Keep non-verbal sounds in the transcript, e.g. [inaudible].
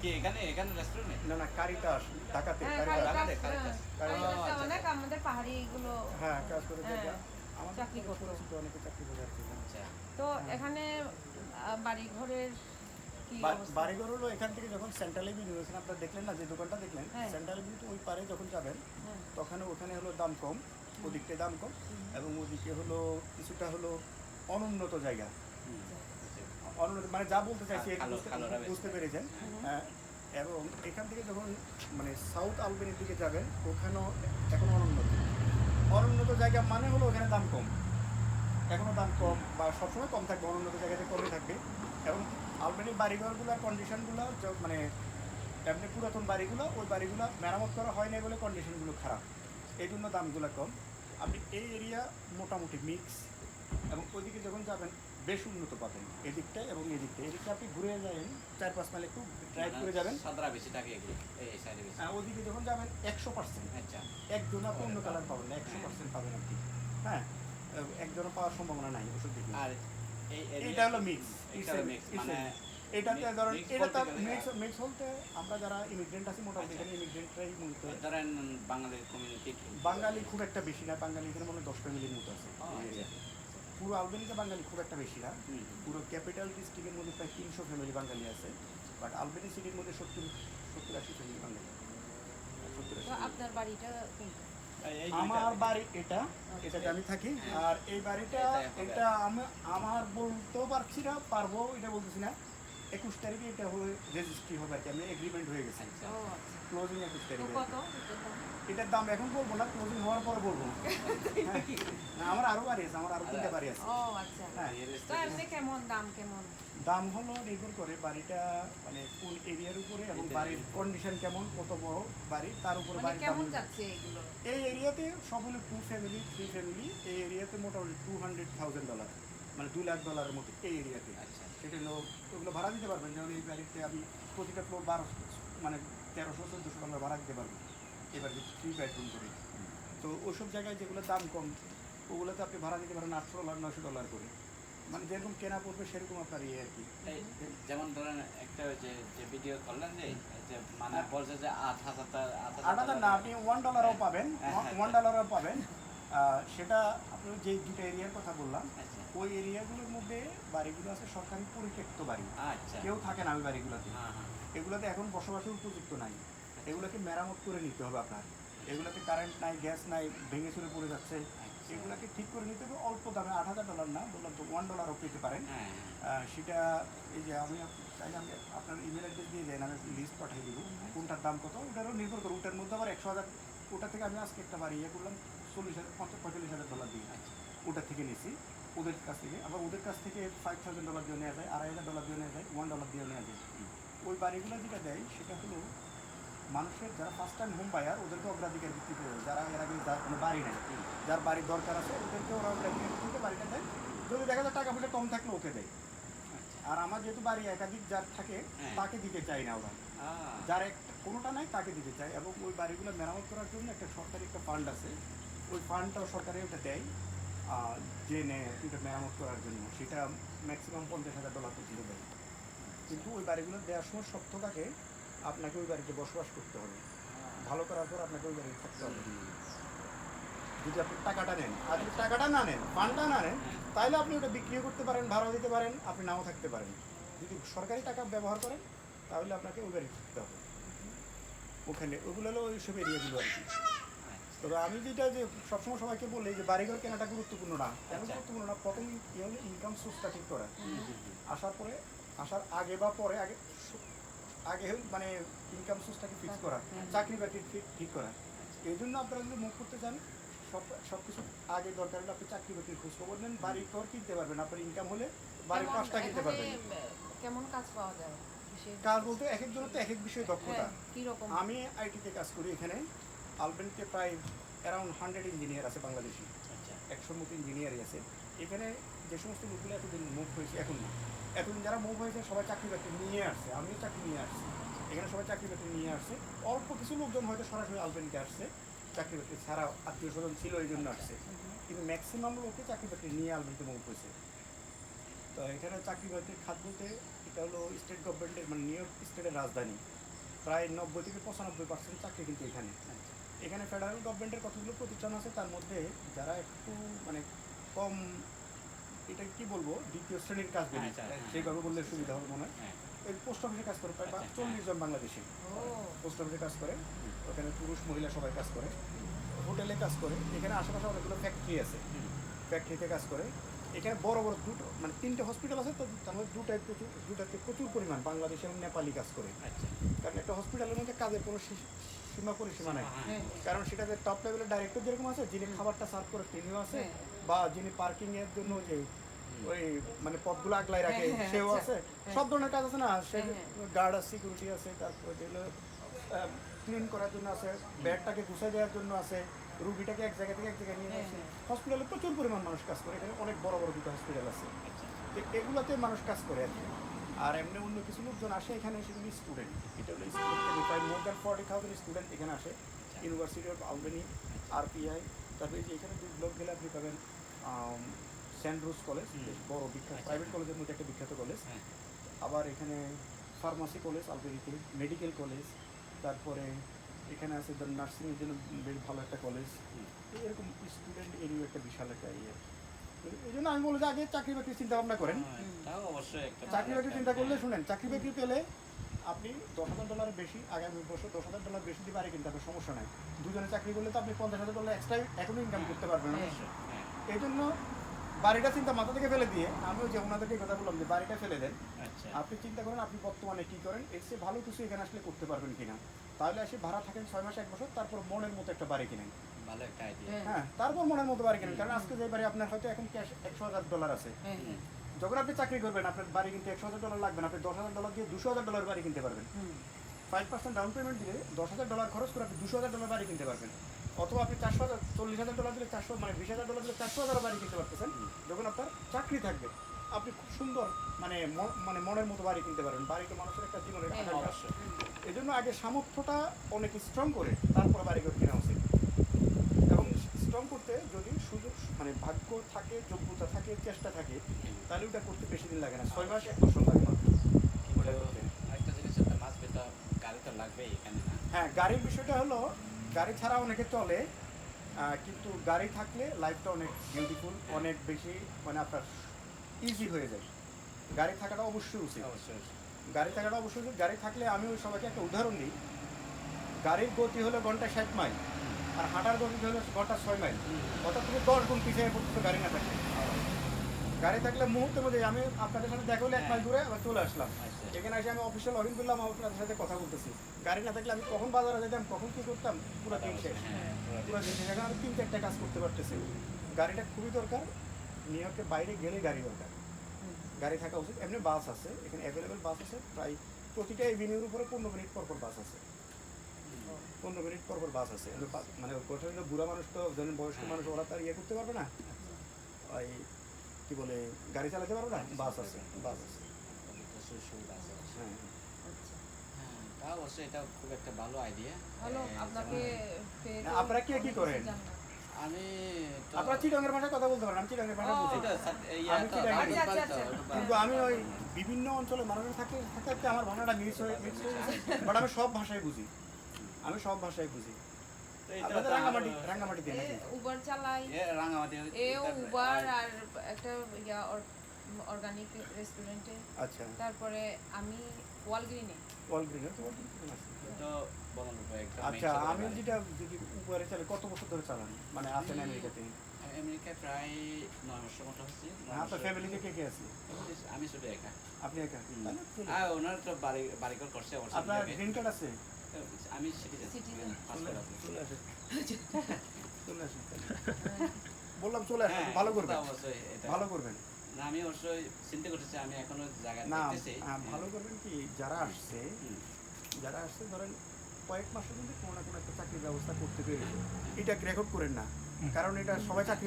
কি এখানে? এখানে রেস্টুরেন্টে না না কারিতাস ঢাকাতে হ্যাঁ, কারিতাস। Caritas, Caritas, Caritas. হ্যাঁ, আচ্ছা, অনেক আমাদের পাহাড়ি এগুলো হ্যাঁ কাজ করে হ্যাঁ, চাকরি করতো। অনেকে চাকরি করে আর আচ্ছা। তো এখানে বাড়ি ঘরের বাড়িঘর হলো এখান থেকে যখন সেন্ট্রাল এভিনিউ এখানে আপনারা দেখলেন না যে দোকানটা দেখলেন হ্যাঁ। সেন্ট্রাল এভিনিউ ওই পারে যখন যাবেন। তখন ওখানে হলো দাম কম ওদিকটায় দাম কম এবং ওদিকে হলো কিছুটা হলো অনুন্নত জায়গা। অনুন্নত মানে যা বলতে চাইছি বুঝতে- পেরেছেন। হ্যাঁ। এবং এখান থেকে যখন মানে সাউথ আলবেনির দিকে যাবেন ওখানেও এখন অনুন্নত অনুন্নত জায়গা মানে হলো ওখানে দাম কম। এখনও দাম কম বা সবসময় কম থাকবে অনুন্নত জায়গাতে কমই থাকবে। এবং আলবেনির বাড়িঘরগুলো কন্ডিশনগুলো মানে এমনি পুরাতন বাড়িগুলো ওই বাড়িগুলো মেরামত করা হয় নাই বলে কন্ডিশনগুলো খারাপ। এই জন্য দামগুলো কম। আপনি এই এরিয়া মোটামুটি মিক্স এবং ওইদিকে যখন যাবেন বেশ উন্নত পাবেন এদিকটা এবং এদিকটা এদিকটা আপনি ঘুরে যাবেন চার পাঁচ মাইল একটু ড্রাইভ করে যাবেন। সাদরা বেশি থাকে এই সাইডে বেশি হ্যাঁ, ওদিকে যখন যাবেন একশো পার্সেন্ট আচ্ছা। একজন আপনি অন্য কালার পাবেন না একশো পার্সেন্ট পাবেন আপনি। হ্যাঁ একজনও পাওয়ার সম্ভাবনা নাই ওষুধ দিকে আর এই এটা হলো মিক্স মানে এটাতে ধরেন এটা তো মিক্স মিক্স বলতে আমরা যারা ইমিগ্রেন্ট আছি মোটামুটি আচ্ছা। এখানে ইমিগ্রেন্টরাই মূলত। ধরেন বাঙালির কমিউনিটি বাঙালি খুব একটা বেশি না বাঙালি এখানে মনে হয় দশ ফ্যামিলির মতো আছে। আচ্ছা। পুরো আলবেনিতে বাঙালি খুব একটা বেশি না। হুম। পুরো ক্যাপিটাল ডিস্ট্রিক্টের মধ্যে প্রায় তিনশো ফ্যামিলি বাঙালি আছে। বাট আলবেনি সিটির মধ্যে সত্তর সত্তর আশি ফ্যামিলি বাঙালি। আপনার বাড়িটা আমার বাড়ি এটা এটাতে আমি থাকি। আর এই বাড়িটা এটা আমি আমার বলতেও পারছি না পারব এটা বলতেছি না। একুশ তারিখে এটা হয়ে রেজিস্ট্রি হবে আর কি। আমি এগ্রিমেন্ট হয়ে গেছে। আচ্ছা। ও আচ্ছা ক্লোজিং একুশ তারিখে এটার দাম? এখন বলব না ক্লোজিং হওয়ার পরে বলব। [laughs] হ্যাঁ। না, আমার আরও বাড়ি আছে আমার আরও তিনটা বাড়ি আছে। ও আচ্ছা। হ্যাঁ কেমন দাম কেমন? দাম হলো নির্ভর করে বাড়িটা মানে কোন এরিয়ার উপরে এবং বাড়ির কন্ডিশন কেমন কত বড় বাড়ি তার উপরে মানে কেমন যাচ্ছে এগুলো এই এরিয়াতে সব হলো টু ফ্যামিলি থ্রি ফ্যামিলি এই এরিয়াতে মোটামুটি টু হান্ড্রেড থাউজেন্ড ডলার মানে দু লাখ ডলারের মতো এই এরিয়াতে আচ্ছা। সেটা হলো ওগুলো ভাড়া দিতে পারবেন যেমন এই বাড়িতে আমি প্রতিটা ফ্লোর বারোশো মানে তেরোশো চোদ্দোশো আমরা ভাড়া দিতে পারব। এবার থ্রি বেডরুম করে। তো ওসব জায়গায় যেগুলো দাম কম ওগুলোতে আপনি ভাড়া দিতে পারেন আটশো ডলার নশো ডলার করে। মানে যেরকম কেনা পড়বে সেরকম আপনার ইয়ে আর কি। যেমন ধরেন একটা যে যে ভিডিও করলেন যে যে মানে হ্যাঁ। বলছে যে আট হাজার আট হাজার না আপনি ওয়ান ডলারও পাবেন হ্যাঁ, হ্যাঁ, ওয়ান ডলারও পাবেন। আহ, সেটা আপনি যে দুটো এরিয়ার কথা বললাম আচ্ছা। ওই এরিয়াগুলোর মধ্যে বাড়িগুলো আছে সরকারি পরিত্যক্ত বাড়ি। আচ্ছা। কেউ থাকে না ওই বাড়িগুলোতে। হ্যাঁ হ্যাঁ। এগুলোতে এখন বসবাসের উপযুক্ত নাই। এগুলোকে মেরামত করে নিতে হবে আপনার। এগুলোতে কারেন্ট নাই গ্যাস নাই ভেঙে চুরে পড়ে যাচ্ছে। আচ্ছা। এগুলোকে ঠিক করে নিতে হবে অল্প দামে আট হাজার ডলার না বললাম তো ওয়ান ডলারও পেতে পারেন। হ্যাঁ সেটা এই যে আমি চাইলে আমি আপনার ইমেল অ্যাড্রেস দিয়ে দেন আমি লিস্ট পাঠিয়ে দিব। কোনটার দাম কত ওটারও নির্ভর করে ওটার মধ্যে আবার একশো হাজার ওটা থেকে আমি আজকে একটা বাড়ি ইয়ে করলাম চল্লিশ হাজার পঞ্চাশ পঁয়তাল্লিশ হাজার ডলার দিয়ে। আচ্ছা। ওটা থেকে নিছি ওদের কাছ থেকে। আবার ওদের কাছ থেকে ফাইভ থাউজেন্ড ডলার দিয়ে নেওয়া যায় আড়াই হাজার ডলার দিয়ে নেওয়া যায় ওয়ান ডলার দিয়ে নেওয়া যায়। ওই বাড়িগুলো যেটা দেয় সেটা হলো মানুষের যারা ফার্স্ট টাইম হোম বায়ার ওদেরকে অগ্রাধিকার ভিত্তিতে দেয়। যারা এর আগে যার কোনো বাড়ি নেই যার বাড়ির দরকার আছে ওদেরকে ওরা অগ্রাধিকার ভিত্তিতে বাড়িটা দেয়। যদি দেখা যায় টাকা পয়সা কম থাকলে ওকে দেয়। আর আমার যেহেতু বাড়ি একাধিক যার থাকে হ্যাঁ। তাকে দিতে চাই না ওরা। যার এক কোনোটা নাই তাকে দিতে চাই এবং ওই বাড়িগুলো মেরামত করার জন্য একটা সরকারি একটা ফান্ড আছে। ওই ফান্ডটাও সরকারে ওটা দেয় যে নেয় ওইটা মেরামত করার জন্য। সেটা ম্যাক্সিমাম পঞ্চাশ হাজার ডলার পর্যন্ত দেয়। কিন্তু ওই বাড়িগুলো দেওয়ার সময় শর্ত থাকে আপনাকে ওই বাড়িতে বসবাস করতে হবে। ভালো করার পর আপনাকে ওই বাড়িতে থাকতে হবে। যদি আপনি টাকাটা নেন আর যদি টাকাটা না নেন ফান্ডটা না নেন তাহলে আপনি ওটা বিক্রিও করতে পারেন ভাড়াও দিতে পারেন আপনি নাও থাকতে পারেন। যদি সরকারি টাকা ব্যবহার করেন তাহলে আপনাকে ওই বাড়ি থাকতে হবে। ওখানে ওগুলো হলো ওই সব এরিয়াগুলো আর কি। তবে আমি যেটা যে সবসময় সবাইকে বলি যে বাড়িঘর কেনাটা গুরুত্বপূর্ণ না। কেন আচ্ছা। গুরুত্বপূর্ণ না? প্রথম ইনকাম সোর্সটা ঠিক করা। আসার পরে আসার আগে বা পরে আগে আগে হল মানে ইনকাম সোর্সটাকে ফিক্স করা চাকরি বাকরি ঠিক- করা। এই জন্য আপনারা যদি মুখ করতে চান সব সব কিছু আগে দরকার হলে আপনি চাকরি বাকরির খোঁজ খবর নেন বাড়ি ঘর কিনতে পারবেন আপনার ইনকাম হলে বাড়ির কাজটা কিনতে পারবেন। কেমন কাজ পাওয়া যায়? কাজ বলতে এক একজনের তো এক এক বিষয়ে দক্ষতা। হ্যাঁ, আমি আইটিতে কাজ করি এখানে। আলবেনিতে প্রায় অ্যারাউন্ড হান্ড্রেড ইঞ্জিনিয়ার আছে বাংলাদেশি। আচ্ছা। একশোর মতো ইঞ্জিনিয়ারই আছে। এখানে যে সমস্ত লোকগুলো এতদিন মুভ হয়েছে এখন না। এতদিন যারা মুভ হয়েছে, সবাই চাকরি বাকরি নিয়ে আসছে। আমিও চাকরি নিয়ে আসছি। এখানে সবাই চাকরি বাকরি নিয়ে আসছে। অল্প কিছু লোকজন হয়তো সরাসরি আলবেনিতে আসছে। চাকরি বাকরি ছাড়া আত্মীয় স্বজন ছিল, এই জন্য আসছে। কিন্তু ম্যাক্সিমাম লোকে চাকরি বাকরি নিয়ে আলবেনিতে মুভ হয়েছে। তো এখানে চাকরি বাকরির খাত বলতে এটা এটা হলো স্টেট গভর্নমেন্টের মানে নিউ ইয়র্ক স্টেটের রাজধানী। প্রায় নব্বই থেকে পঁচানব্বই পার্সেন্ট চাকরি কিন্তু এখানে। এখানে ফেডারেল গভর্নমেন্টের কতগুলো প্রতিষ্ঠান আছে, তার মধ্যে যারা একটু মানে কম এটা কি বলব? দ্বিতীয় শ্রেণির কাজ বলি। আচ্ছা, হ্যাঁ। সেইভাবে বললে সুবিধা হবে মনে হয়। হ্যাঁ। পোস্ট অফিসে কাজ করে প্রায় আচ্ছা, চল্লিশ জন বাংলাদেশি। পোস্ট অফিসে কাজ করে ওখানে পুরুষ মহিলা সবাই কাজ করে। হোটেলে কাজ করে। এখানে আশেপাশে অনেকগুলো ফ্যাক্টরি আছে। ফ্যাক্টরিতে কাজ করে। এখানে বড় বড় দুটো মানে তিনটে হসপিটাল আছে তো তার মধ্যে দুটায় প্রচুর দুটাতে প্রচুর পরিমাণ বাংলাদেশি এবং নেপালি কাজ করে। আচ্ছা। কারণ একটা হসপিটালের মধ্যে কাজের কোনো সীমা পরিসীমা নাই। হ্যাঁ। কারণ সেটাতে টপ লেভেলের ডাইরেক্টর যেরকম আছে যিনি খাবারটা সার্ভ করে তিনিও আছে। হ্যাঁ। বা যিনি পার্কিং এর জন্য যে ওই মানে পথগুলো আগলাই রাখে হ্যাঁ, হ্যাঁ, সেও আচ্ছা। আছে। হ্যাঁ। সব ধরনের কাজ আছে না? সে গার্ড আছে সিকিউরিটি আছে তারপর যেগুলো ক্লিন করার জন্য আছে ব্যাগটাকে গুছাই দেওয়ার জন্য আছে রুগীটাকে এক জায়গা থেকে এক জায়গায় নিয়ে হ্যাঁ। হসপিটালে প্রচুর পরিমাণ মানুষ কাজ করে এখানে অনেক বড় বড় দুটো হসপিটাল আছে। তো এগুলোতে মানুষ কাজ করে আর কি। আর এমনি অন্য কিছু লোকজন আসে এখানে সেগুলি স্টুডেন্ট এটা হলো স্টুডেন্ট প্রায় more than forty thousand student এখানে আসে। ইউনিভার্সিটি অফ আলবেনি আরপিআই তারপরে যে এখানে যে ব্লক গেলে আপনি পাবেন সেন্ট রুজ কলেজ বেশ বড় বিখ্যাত আচ্ছা। প্রাইভেট কলেজের মধ্যে একটা বিখ্যাত কলেজ হ্যাঁ। আবার এখানে ফার্মাসি কলেজ আলবেনিতে মেডিকেল কলেজ তারপরে এখানে আছে দ্য নার্সিংয়ের জন্য বেশ ভালো একটা কলেজ। এরকম স্টুডেন্ট এরিয়া একটা বিশাল একটা ইয়ে। এই জন্য আমি বলব যে আগে চাকরি বাকরি চিন্তা ভাবনা করেন। হ্যাঁ, চাকরি বাকরি চিন্তা করলে শুনেন চাকরি বাকরি পেলে আপনি দশ হাজার ডলার বেশি আগামী বছর দশ হাজার ডলার বেশি দিতে পারে কিন্তু হবে সমস্যা নাই। দুজনে চাকরি করলে তো আপনি পঞ্চাশ হাজার ডলার এক্সট্রা এখনই ইনকাম করতে পারবেন হ্যাঁ। এই জন্য বাড়িটা চিন্তা মাথা থেকে ফেলে দিয়ে আমিও যে ওনাদেরকে কথা বললাম যে বাড়িটা ফেলে দেন। আচ্ছা। আপনি চিন্তা করেন আপনি বর্তমানে কি করেন এর চেয়ে ভালো কিছু এখানে আসলে করতে পারবেন কিনা। তাহলে এসে ভাড়া থাকেন ছয় মাস এক বছর তারপর মনের মতো একটা বাড়ি কিনেন। ভালো একটা আইডিয়া হ্যাঁ। হ্যাঁ তারপর মনের মতো বাড়ি কিনেন কারণ আজকে যে বাড়ি আপনার হয়তো এখন ক্যাশ একশো হাজার ডলার আছে। হ্যাঁ হ্যাঁ। যখন আপনি চাকরি করবেন আপনার বাড়ি কিনতে একশো হাজার ডলার লাগবে না আপনি দশ হাজার ডলার দিয়ে দুশো হাজার ডলার বাড়ি কিনতে পারবেন। ফাইভ পার্সেন্ট ডাউন পেমেন্ট দিয়ে দশ হাজার ডলার খরচ করে আপনি দুশো হাজার ডলার বাড়ি কিনতে পারবেন। অথবা আপনি চারশো হাজার চল্লিশ হাজার ডলার দিলে চারশো মানে বিশ হাজার ডলার দিলে চারশো হাজার বাড়ি কিনতে পারতেছেন যখন আপনার চাকরি থাকবে আপনি খুব সুন্দর মানে মানে মনের মতো বাড়ি কিনতে পারবেন বাড়িতে মানুষের একটা জীবনের হ্যাঁ, এই জন্য আগে সামর্থ্যটা অনেক স্ট্রং করে তারপর বাড়ি কেনা উচিত। এবং স্ট্রং করতে যদি সুযোগ মানে ভাগ্য থাকে যোগ্যতা থাকে চেষ্টা থাকে তাহলে ওটা করতে বেশি দিন লাগে না। ছয় মাস এক বছর লাগে মাত্র। একটা জিনিস মাছ পেতে গাড়ি তো লাগবেই এখানে হ্যাঁ গাড়ির বিষয়টা হলো গাড়ি ছাড়া অনেকে চলে কিন্তু গাড়ি থাকলে লাইফটা অনেক বিউটিফুল অনেক বেশি মানে আপনার ইজি হয়ে যায়। গাড়ি থাকাটা অবশ্যই উচিত। অবশ্যই। গাড়ি থাকাটা অবশ্যই উচিত। গাড়ি থাকলে আমি ওই সবাইকে একটা উদাহরণ দিই। গাড়ির গতি হলো ঘন্টায় ষাট মাইল আর হাঁটার গতি হলো ঘণ্টা ছয় মাইল। অর্থাৎ তুমি দশ গুণ পিছিয়ে পড়তেছো গাড়ি না থাকলে। গাড়ি থাকলে মুহূর্তের মধ্যে আমি আপনাদের সাথে দেখা হলে এক মাইল দূরে আবার চলে আসলাম। আচ্ছা। এখানে এসে আমি অফিসে লগ ইন করলাম আপনাদের সাথে কথা বলতেছি। গাড়ি না থাকলে আমি কখন বাজারে যেতাম কখন কি করতাম পুরো দিন শেষ। হ্যাঁ। পুরো দিন শেষ। এখন আমি তিন চারটা কাজ করতে পারতেছি। গাড়িটা খুবই দরকার নিউ ইয়র্কের বাইরে গেলে গাড়ি দরকার। গাড়ি থাকা উচিত। এমনি বাস আছে এখানে অ্যাভেলেবেল বাস আছে প্রায় প্রতিটা এভিনিউর উপরে পনেরো মিনিট পর পর বাস আছে। পনেরো মিনিট পর পর বাস আছে। মানে বুড়া মানুষ তো বয়স্ক মানুষ ওরা তার ইয়ে করতে পারবে না? ওই কি বলে গাড়ি চালাতে পারবে না? বাস আছে বাস আছে। হ্যাঁ। হ্যাঁ অবশ্যই এটা খুব একটা ভালো আইডিয়া ভালো আপনাকে আপনারা কে কি করেন? আমি আপনারা চিটাঙ্গের ভাষায় কথা বলতে পারেন আমি চিটাঙ্গের ভাষা বুঝি। আচ্ছা, আচ্ছা, আচ্ছা। কিন্তু আমি ওই বিভিন্ন অঞ্চলে মানুষের থাকতে থাকতে থাকতে আমার ভাষাটা মিক্স হয়ে মিক্স হয়ে বাট আমি সব ভাষায় বুঝি। আমি সব ভাষায় বুঝি। উবার চালাই। এ রাঙামাটি এ এটা- উবার আর- আর একটা ইয়া অর্গানিক রেস্টুরেন্টে আচ্ছা। তারপরে আমি ওয়ালগ্রিনে ওয়ালগ্রিনে তো তো বলুন ভাই, একটা আচ্ছা আমি যেটা যদি উপরে চালাই কত বছর ধরে চালান? মানে আছেন আমেরিকাতে? আমেরিকায় প্রায় নয় বছর মতো হচ্ছে আপনার ফ্যামিলিতে কে কে আছে? আমি শুধু একা। আপনি একা? চলে। ওনার তো বাড়ি বাড়িঘর করছে আপনার গ্রিন কার্ড আছে? আমি সিটিজেন আসে [laughs] বললাম চলে আসেন হ্যাঁ, ভালো করবেন অবশ্যই ভালো করবেন। না, আমি অবশ্যই চিন্তা করতেছি আমি এখনও জায়গা না দেখতেছি। ভালো করবেন কি যারা আসছে যারা আসছে ধরেন কয়েক মাসের মধ্যে কোনো না কোনো একটা চাকরির ব্যবস্থা করতে পেরেছে। এটা রেকর্ড করেন না। কারণ এটা সবাই চাকরি